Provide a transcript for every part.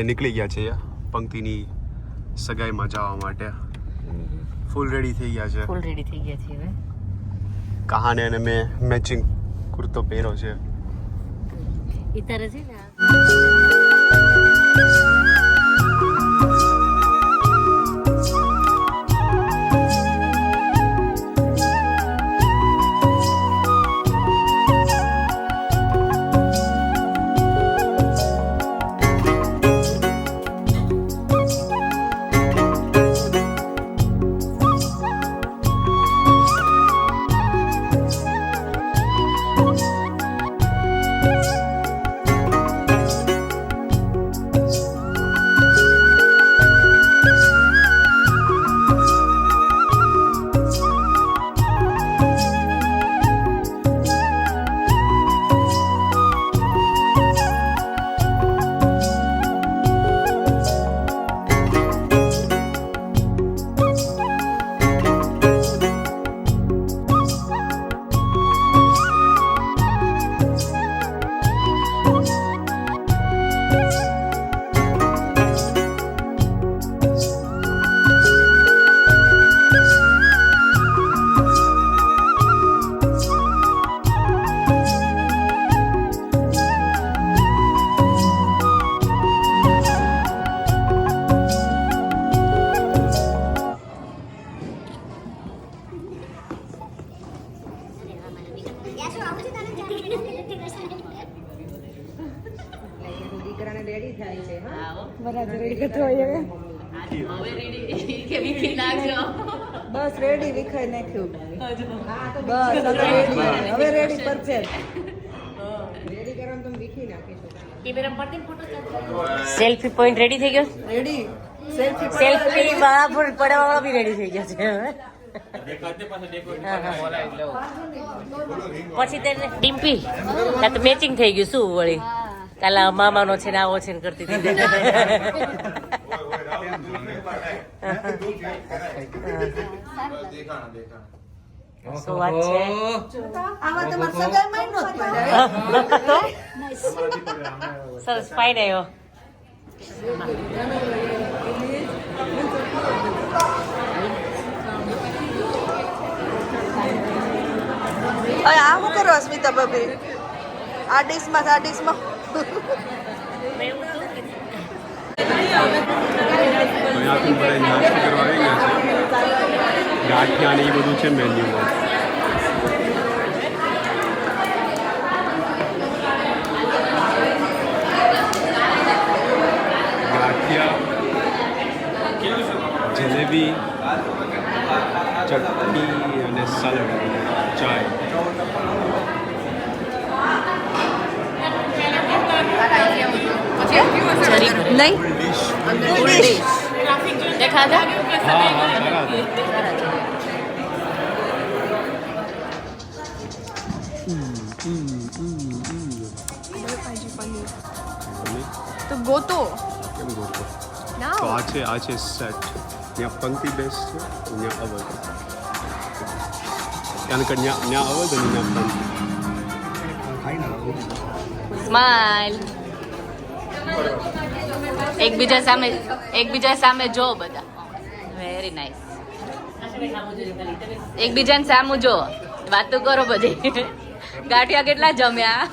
બધા નીકળી ગયા છે પંક્તિની સગાઈમાં જવા માટે. ફૂલ રેડી થઈ ગયા છે. ફૂલ રેડી થઈ ગયા છે હવે. કહાને અને મેં મેચિંગ કુર્તો પહેર્યો છે. ઇતરે છે ને બસ હવે રેડી હવે રેડી કરવાનું તમે વિખી નાખીશું કેમેરા પર ફોટો સેલ્ફી પોઈન્ટ રેડી થઈ ગયો? રેડી સેલ્ફી સેલ્ફી પડવા વાળા બી રેડી થઈ ગયો છે. હવે. પછી તેને ડિમ્પી. ત્યાં તો મેચિંગ થઈ ગયું. શું વળી? કાલે મામાનો છે ને આવો છે ને કરતી હતી. શું વાત છે આમાં તમારે સગાઈમાં નહોત સરસ ફાઇન આવ્યો આ શું કરો અસ્મિતા ભાભી આ ડીશમાં આ ડીશમાં અહીંયાથી બધા નાસ્તો કરવા આવી ગયા છે ગાંઠિયા ને એ બધું છે મેન્યુમાં. ગાંઠિયા જલેબી ચટણી અને સલાડ ચાય. નહીં. દેખાતા? હા હા સારા હતા. પનીર. તો ગોતો. કેમ ગોતો? તો આ છે આ છે સેટ ત્યાં પંક્તિ બેસ છે ત્યાં અવધ. ત્યાં કર ત્યાં અવધ અને ત્યાં પંક્તિ. સ્માઈલ એકબીજા સામે એકબીજા સામે જો બધા. વેરી નાઇસ એકબીજાને સામું જો. વાતો કરો બધી. ગાંઠિયા કેટલા જમ્યા?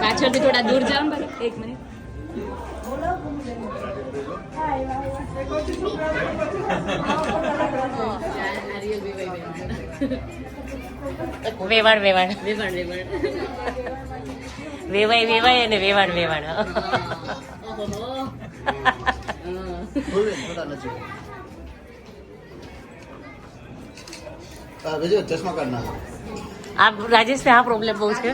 પાછળથી થોડા દૂર જાઓ ને. એક મિનિટ. વેવાણ વેવાણ. વેવાણ વેવાણ. વેવાય વેવાય અને વેવાણ વેવાણ. આ રાજેશ આ પ્રોબ્લેમ બહુ છે.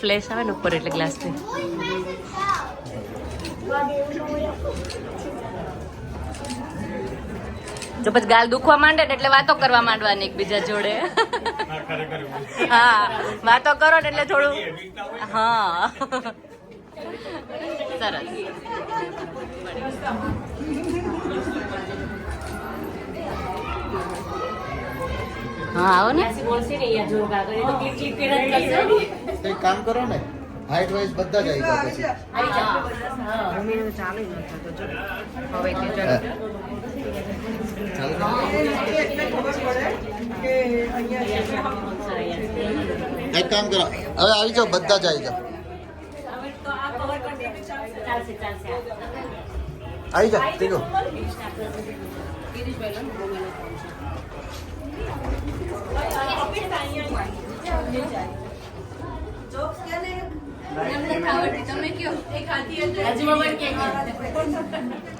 ફ્લેશ આવે ને ઉપર એટલે ગ્લાસથી જો પછી ગાલ દુખવા માંડે એટલે વાતો કરવા માંડવાની એકબીજા જોડે. હા વાતો કરો ને એટલે થોડું હા. સરસ. હા આવો ને. તો તો કામ કરો ને? હાઈટ વાઇઝ બધા જ આવી ગયા પછી. આવી જાઓ હા મમ્મીને ચાલુ જ નથી થતો જો હવે તે હા. ચાલુ ચાલો એટલે ખબર પડે કે અહીંયા સર અહીંયા એક કામ કરો હવે આવી જાઓ બધા જ આવી જાઓ ચાલશે ચાલશે આવી જાઓ ટીકો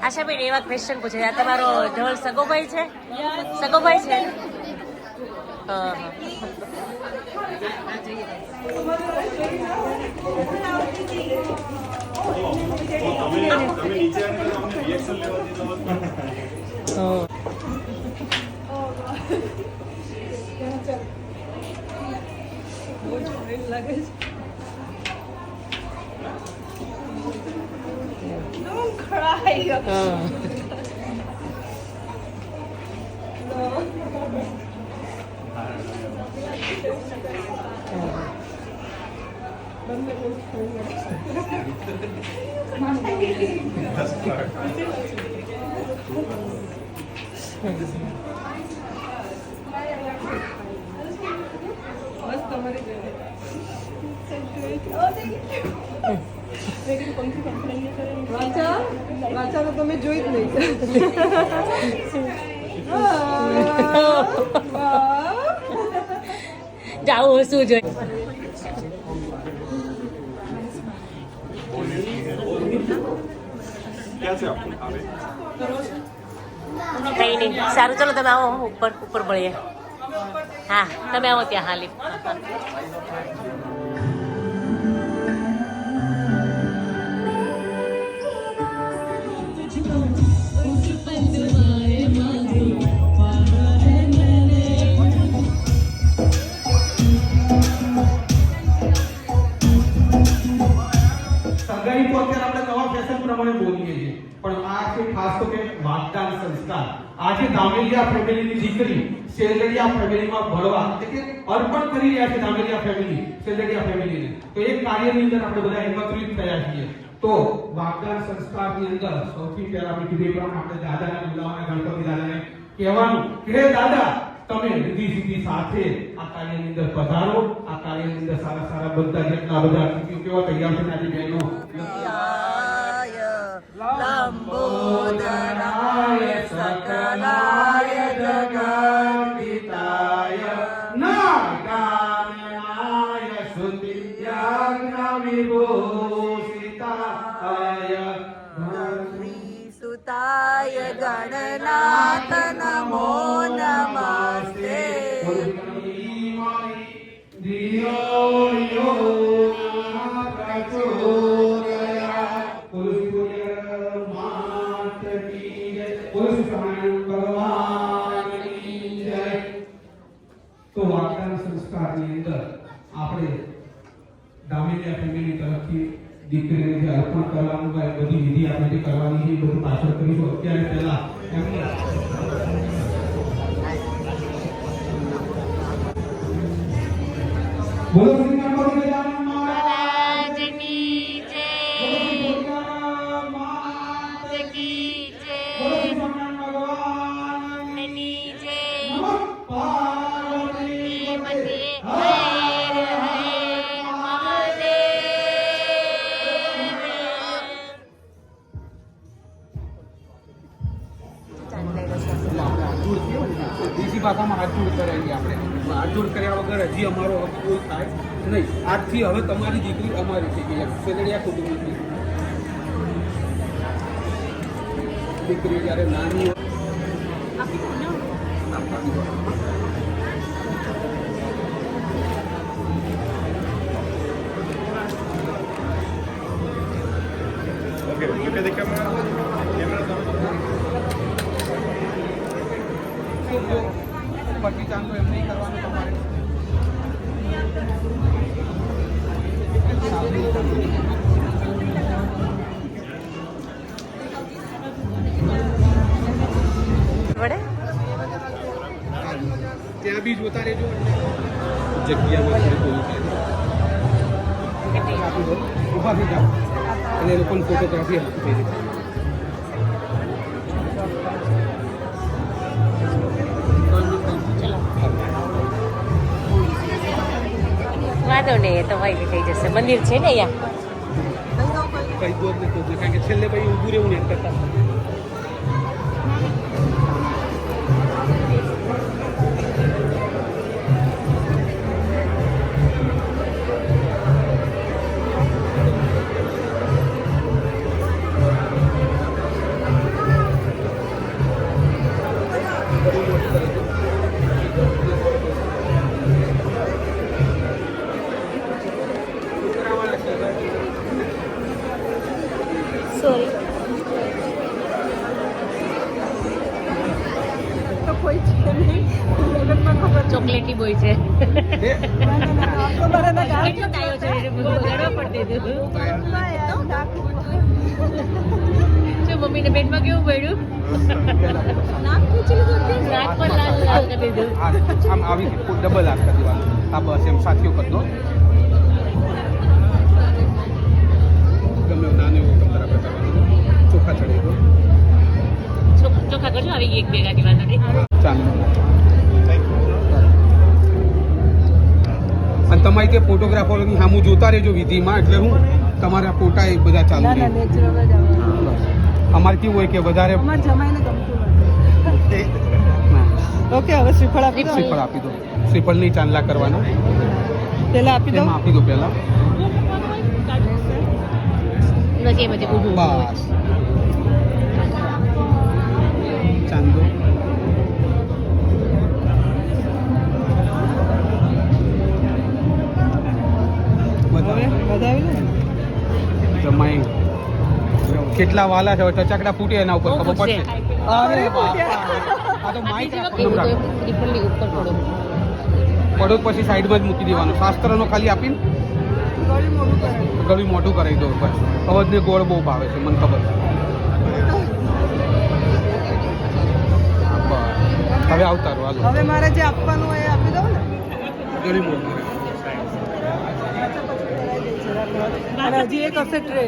આશાબેન એવા ક્વેશ્ચન પૂછે આ તમારો ઢોલ સગોભાઈ છે? સગોભાઈ છે. લાગે છે. Don't cry. Oh. What's the money? Oh, thank you. વાંચા તો તમે જોઈ જ નહીં. વાહ. જાવું શું જોઈએ? ક્યાં છે આપણું આવે કઈ નહીં. સારું, ચલો તમે આવો ઉપર ઉપર મળીએ. હા, તમે આવો ત્યાં હાલી પ્રમાણે બોલીએ છીએ પણ આ છે ખાસ તો કે વાગદાન સંસ્કાર આ જે દામેલિયા ફેમિલીની દીકરી શેલડિયા ફેમિલીમાં ભળવા એટલે કે અર્પણ કરી રહ્યા છે દામેલિયા ફેમિલી શેલડિયા ફેમિલીને તો એ કાર્યની અંદર આપણે બધા એકત્રિત થયા છીએ તો વાગદાન સંસ્કારની અંદર સૌથી પહેલા આપણે કીધું એ પ્રમાણે આપણે દાદાને બોલાવવાના ગણપતિ દાદાને કહેવાનું કે હે દાદા તમે રીતિ સીધી સાથે આ કાર્યની અંદર પધારો આ કાર્યની અંદર સારા સારા બધા જેટલા બધા અતિથિઓ કેવા તૈયાર છે ને આજે બહેનો નહીં આજથી હવે તમારી દીકરી અમારી થઈ ગઈ સેલડિયા કુટુંબની દીકરી જ્યારે નાની હોય okay look at the camera. Camera પછી ચાંદો જોતા રહેજો જગ્યામાં ઊભા થઈ જાઓ. અને એ લોકોની ફોટોગ્રાફી આપી. થઈ વાંધો નહીં એ તો થઈ જશે. મંદિર છે ને અહીંયા? કઈ દો ને કારણ કે છેલ્લે ભાઈ ઊભું રહેવું ને એમ કરતા. તો કોઈ છે નહીં. જગતમાં ખબર ચોકલેટી બોય છે. તો બરાબર ગાળ કેટલો ટાયો છે બધું બગાડવા પડતી હતું શું મમ્મીને પેટમાં કેવું પડ્યું? નામ દીધું આમ આવી ડબલ હાથ કરી દેવાનું આ બસ એમ સાથીઓ કરી દો ગમે નાનો એવો તમે બરાબર કરવાનું ચોખા ચડી દો ચોખા કરજો આવી. એક ચાલો અને તમારી તે ફોટોગ્રાફરોની સામું જોતા રહેજો વિધિમાં એટલે હું તમારા ફોટા એ બધા ચાલુ રહે અમારે કેવું હોય. કે વધારે ઓકે હવે શ્રીફળ આપી દો. શ્રીફળ આપી દો. શ્રીફળ નહીં ચાંદલા કરવાના. પેલા આપી દો. આપી દો પહેલા. નથી એમાંથી ઊભું બસ. ચાંદો. હવે બતાવો વધાવી લો જમાઈ. કેટલા વાલા છે? હવે ટચાકડા ફૂટે એના ઉપર ખબર પડશે? અરે બાપા. આ તો માઇક ત્રિપલની ઉપર થોડો પડો પછી સાઈડમાં જ મૂકી દેવાનું. શાસ્ત્રનો ખાલી આપીને? ગળું મોટું કરાવી દો પછી અવધને ગોળ બહુ ભાવે છે મને ખબર બસ. હવે આવતા રહો હાલો. હવે મારે જે આપવાનું હોય એ આપી દઉં ને? ગળું મોટું હજી એક હશે ટ્રે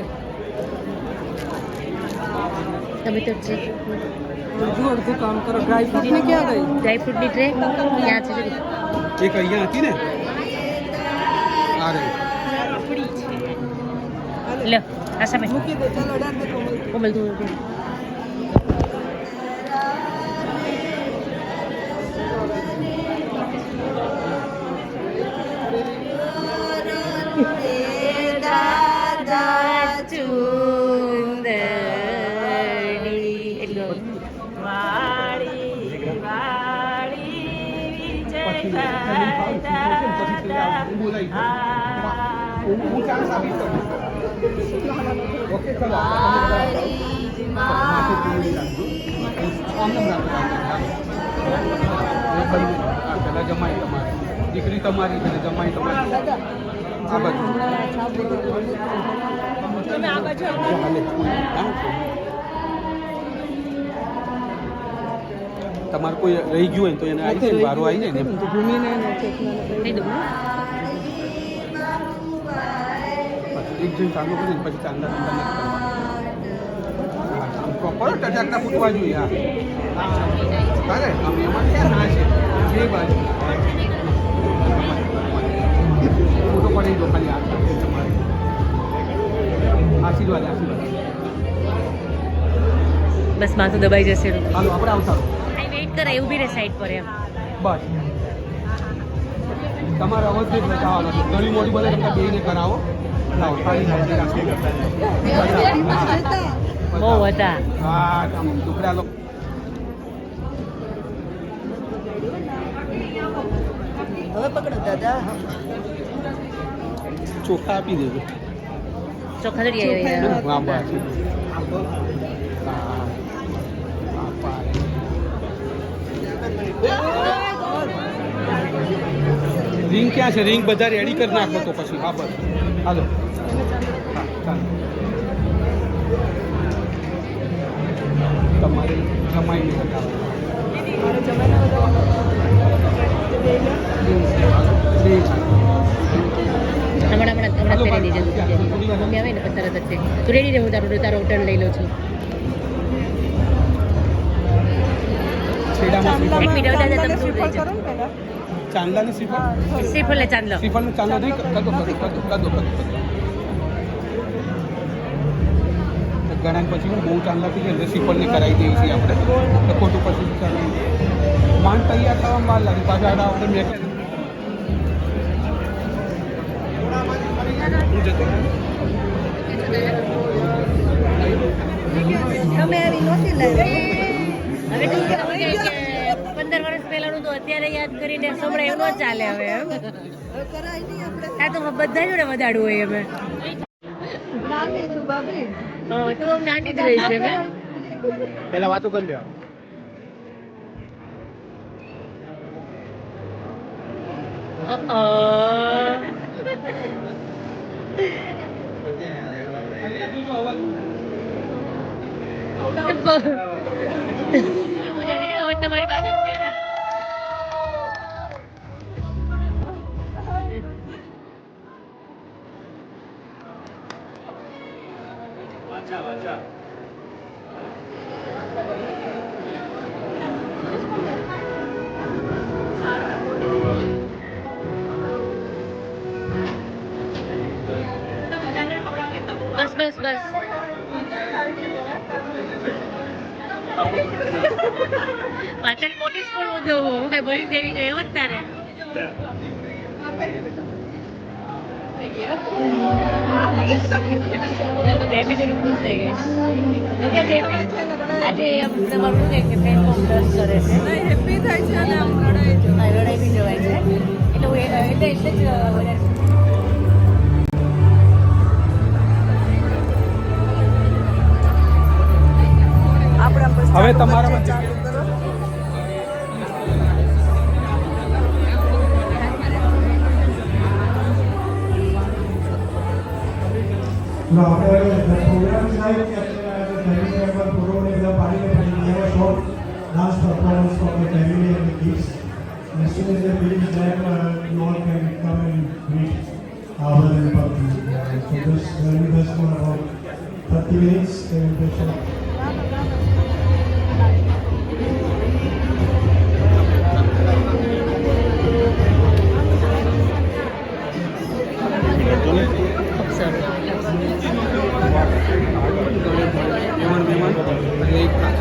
તમે તો અડધું અડધું કામ કરો. ડ્રાય ફ્રૂટ ને ક્યાં ગઈ? ડ્રાયફ્રૂટની ટ્રે ક્યાં છે એક અહીંયા હતી ને? આ રહી લો આ સામે. મૂકી દે ચાલો અડાડ દે કોમલ કોમલ પેલા જમાઈ તમારી દીકરી તમારી અને જમાઈ તમારી આ બાજુ તમે આ બાજુ આવો. હાલે. હા? તમારે કોઈ રહી ગયું હોય તો એને આવી જાય વારો આવી જાય ને તો ભૂમિને પછી ચાલુ કરીને પછી ચાંદા ચાંદા નથી કરવાનું ટટાકડા ફૂટવા જોઈએ હા. અરે આમ એમાં ક્યાં ના છે? બે બાજુ. ફોટો પડી દો ખાલી આશીર્વાદ આશીર્વાદ. બસ માથું દબાઈ જશે. હાલો આપણે આવતા. આઈ વેઇટ વેઇટ કરાય ઊભી રહે સાઈડ પર એમ. બસ. તમારે અવશ્ય જ બચાવવાનો છે. ઘણી મોટી બધે તમને બેને કરાવો. બહુ આમ ટુકડા લો હવે પકડો દાદા ચોખા આપી દેજો ચોખા પાય. રિંગ ક્યાં છે રિંગ બધા રેડી કરી નાખો તો પછી બસ હાલો. તમારે જમાઈને હમણાં હમણાં હમણાં પહેરી દેજે મમ્મી આવે ને પછી તરત જ તે તું રેડી રહે હું. તારું તારો ટર્ન લઈ લઉં છું એક મિનિટ હવે દાદા તમે ચાંદલાને દૂર શ્રીફળ રહી જાઓ. કરો ને પહેલા. ચાંદલાની શ્રીફળ હા, sorry. શ્રીફળ લે ચાંદલો શ્રીફળનું ચાંદલો નહીં કદો કદો કદો કદો કદો ઘણા પછી હું બહુ ચાંદલા થઈ જાય એટલે શ્રીફળને કરાવી દઈએ છીએ આપણે તો ખોટું પછી ચાલે માંડ તૈયાર થવામાં વાર લાગે પાછા આડા આપણે મેં હું જતો રહું. તમે આવી નહોતી લાવી. હવે તો અત્યારે યાદ કરીને સંભળાય એવું ન ચાલે હવે એમ. આ તો બધા જોડે વધાડવું હોય અમે. હા તો નાની જ રહી છે મેં વાતો કરી લ્યો તમારી પાસે baca baca Bas, bas, bas. Patel, notice for mo daw. Kaya ba yung dairy ngayon? Tara. Happy થાય. રડાઈ બી જવાય છે એટલે એટલે એટલે જ હવે તમારામાં is a participant. We have a short dance performance for the family and the kids. And as soon as the film is done, uh, you all can come and meet our and. Uh, So just bear with us for about 30 minutes, the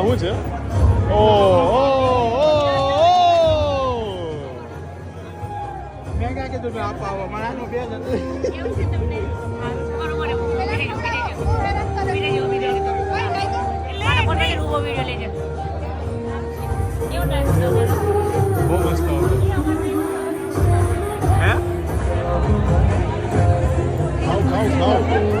લેજો છે? ઓ તમારો બહુ મસ્ત હે? ખાઓ ખાઓ ખાઓ.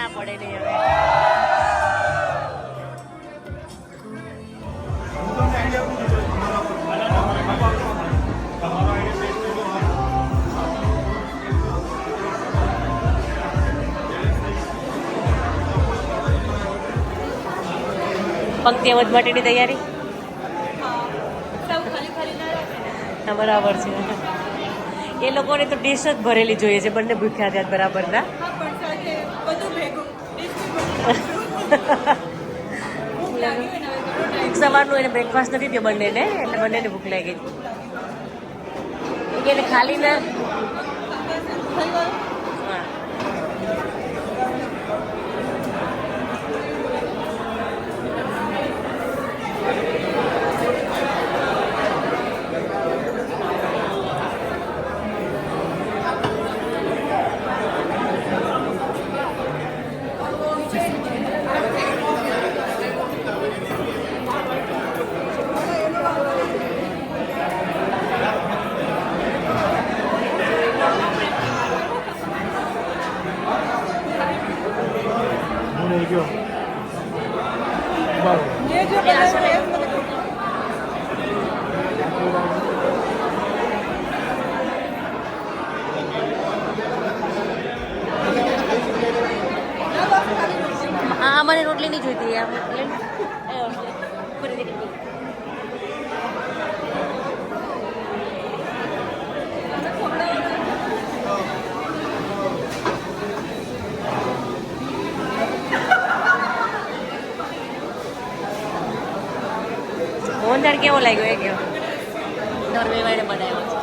ના પડે નહીં હવે. પંક્તિવત માટેની તૈયારી? બરાબર છે. એ લોકોને તો ડિશ જ ભરેલી જોઈએ છે, બંને ભૂખ્યા થયા બરાબર ના સવારનું એને બ્રેકફાસ્ટ નથી થયો બંનેને, એટલે બંનેને ભૂખ લાગી ગઈ એને ખાલી ના Thank હા મને રોટલી નહીં જોઈતી આમ લઈ લો. એ રોટલી. પૂરી દીધી. મોહનદાળ કેવો લાગ્યો એ કયો નોર્વે વાળે બનાવ્યો છે.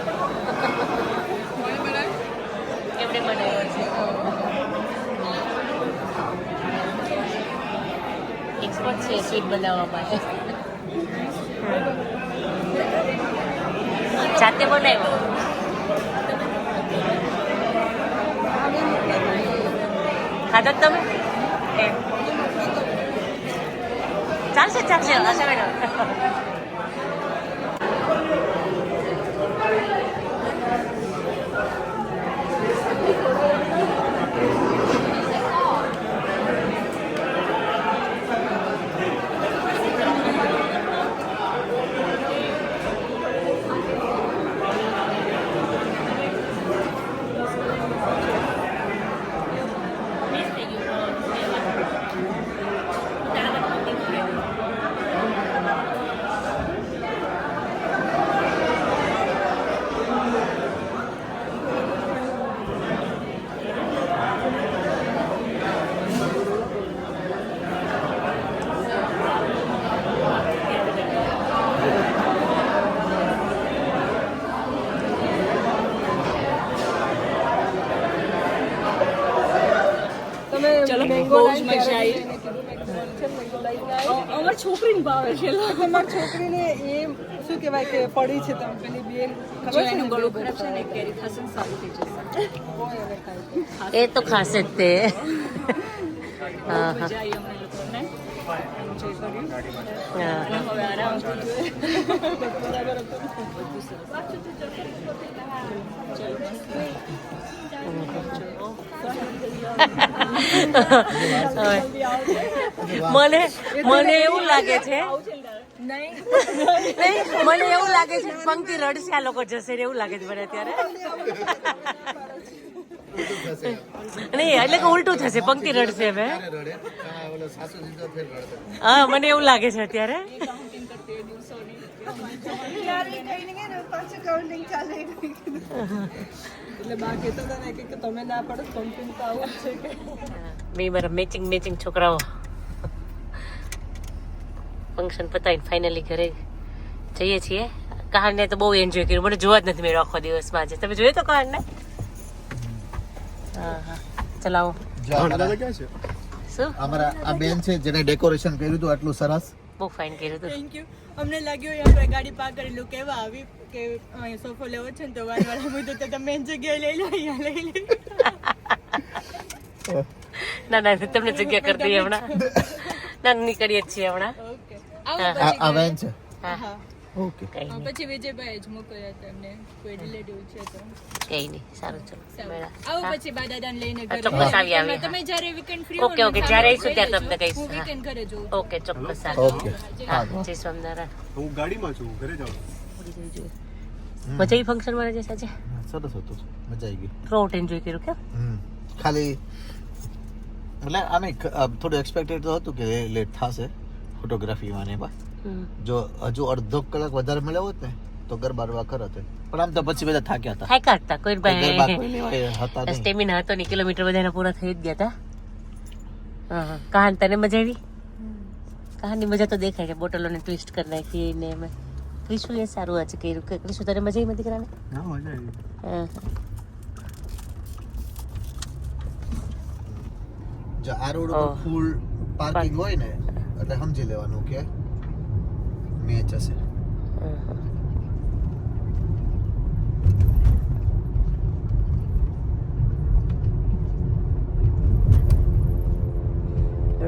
એમણે બનાવ્યો છે. એક્સપર્ટ છે સ્વીટ બનાવવા માટે. જાતે બનાવ્યો? ખાધો તમે? ચાલશે ચાલશે હશે મેડમ તમે મેંગો મજા અમાર છોકરીને ભાવે છે. તમારી છોકરીને એ શું કહેવાય કે પડી છે તમે પેલી બેન. ખબર છે એનું ગળું ખરાબ છે ને કેરી ખાશે ને સારું થઈ જશે. એ તો ખાશે જ તે. હા હા. મને મને એવું લાગે છે નહીં. મને એવું લાગે છે પંક્તિ રડશે આ લોકો જશે એવું લાગે છે મને અત્યારે. નહીં એટલે કે ઉલટું થશે પંક્તિ રડશે હવે. હા મને એવું લાગે છે અત્યારે. એટલે બા કહેતા હતા ને કે તમે ના પડો કમ્પ્લેન તો આવું છે કે? બે મારા મેચિંગ મેચિંગ છોકરાઓ. ફંક્શન પતાવીને ફાઇનલી ઘરે જઈએ છીએ. કહાણને તો બહુ એન્જોય કર્યું. મને જોવા જ નથી મેળવ્યો આખો દિવસમાં આજે. તમે જોયો તો કહાનને હા હા. ચલાવો શું? અમારા આ બેન છે જેને ડેકોરેશન કર્યું હતું આટલું સરસ. બહુ ફાઇન કર્યું હતું. થેન્ક યુ અમને લાગ્યું આપણે ગાડી પાર્ક કરેલું કેવા આવી? કે સોફો લેવો છે ને તો વાર વાળા બધું તો તમે જગ્યાએ લઈ લો અહીંયા લઈ લો ના ના તમને જગ્યા કરી દઈએ હમણાં ના નીકળીએ છીએ હમણાં ઓકે હા. આ આ વેન છે હા ઓકે પછી વિજયભાઈ જ મોકલ્યા તમને કોઈ રિલેટિવ છે તો કઈ નહીં સારું ચલો આવો આવું પછી બા દાદાને લઈને ઘરે ચોક્કસ આવી, આવી, તમે- જ્યારે વીકેન્ડ ફ્રી ઓકે, ઓકે, જ્યારે આવીશું ત્યારે તમને કહીશ, હું વીકેન્ડ ઘરે જોઉં ઓકે ચોક્કસ સારું ઓકે હા જય સ્વામિનારાયણ હું ગાડીમાં છું ઘરે જાઉં મજા આવી ફંક્શનમાં રજે સાચે સરસ હતું. મજા આવી ગઈ. થ્રોટ એન્જોય કર્યું કે? ખાલી એટલે આને થોડું એક્સપેક્ટેડ તો હતું કે લેટ થશે ફોટોગ્રાફીમાં ને એમાં. જો હજુ અડધો કલાક વધારે મળ્યો હોત ને તો ગરબા રવા કરત પણ આમ તો પછી બધા થાક્યા હતા. થાક્યા હતા. કોઈ ભાઈ હતા નહીં. સ્ટેમિના હતો ને કિલોમીટર બધાના પૂરા થઈ જ ગયા હતા. કહાન તને મજા આવી? કહાની મજા તો દેખાય છે. બોટલોને ટ્વિસ્ટ કરી નાખી ને એમાં. ક્રિશુ એ સારું આજે કર્યું કે ક્રિશુ તને મજા આવી દીકરાને હા મજા આવી. જો આ રોડ. ઉપર ફૂલ પાર્કિંગ હોય ને એટલે સમજી લેવાનું કે મેચ હશે.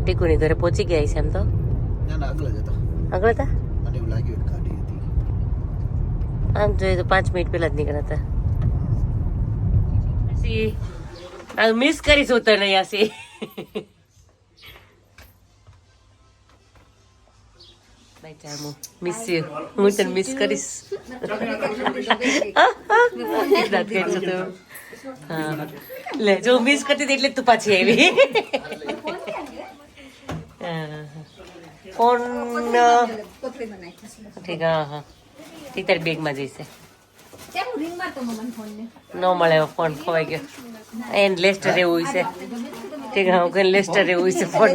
ટીકુની ઘરે પહોંચી ગયા છે એમ તો? ના ના આગળ જ હતા. આગળ હતા? મને એવું લાગ્યું આમ જોઈએ તો પાંચ મિનિટ પહેલા જ નીકળ્યા હતા પછી આ મિસ કરીશ હું તને યાસી બાય ચામુ મિસ યુ હું તને મિસ કરીશ દાંત કાઢશો તો. હા. લે જો મિસ કરતી હતી એટલે જ તું પાછી આવી હા. ફોન ઠીક હા હા ઠીક તારી બેગમાં જઈશે. ન? મળે ફોન ખોવાઈ ગયો. એન લેસ્ટર એવું છે. ઠીક હા કહીને લેસ્ટર એવું છે ફોન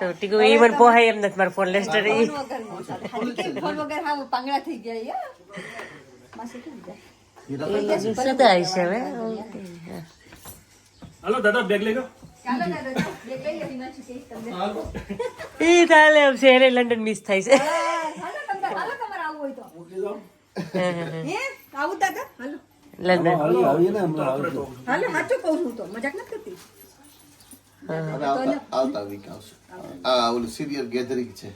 તો ઠીક એ મને પોહાય એમ નથી મારો ફોન લેસ્ટર એ. ફોન વગર હા પાંગડા થઈ ગયા શું થાય છે હવે? હાલો દાદા બેગ લઈ લો. એ ચાલે. એમ છે એને લંડન મિસ થાય છે. આવું દાદા હાલો લંડન હાલો સાચું કહું છું તો મજાક નથી કરતી હવે આવતા આવતા વીક આવશે આ ઓલું સિરિયર ગેધરિંગ છે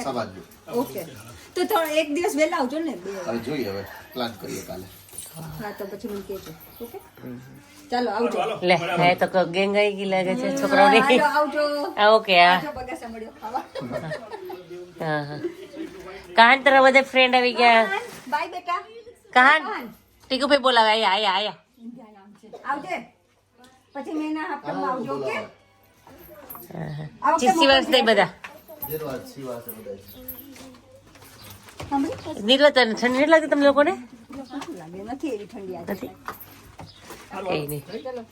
સમાજનું ઓકે તો થોડો એક દિવસ વહેલા આવજો ને બે હવે જોઈએ હવે પ્લાન કરીએ કાલે હા તો પછી મને કહેજો ઓકે ચાલો આવજો લે હે તો ગેંગ આવી ગઈ લાગે છે છોકરાઓની હાલો, આવજો આ ઓકે હા આવજો બગાસા મળ્યો ખાવા હા હા કાન તારા બધા ફ્રેન્ડ આવી ગયા બાય બેટા કાન ટીકુભાઈ બોલાવે આયા આયા આયા ઇન્ડિયા નામ છે આવજે પછી મહિના હપ્તામાં આવજો ઓકે ચીસી વર્ષ નહીં બધા જેરવા સિવા છે બધા નીરવા તને ઠંડી નથી લાગતી તમને લોકોને લાગે નથી એવી ઠંડી આજે નથી કઈ નહીં ચલો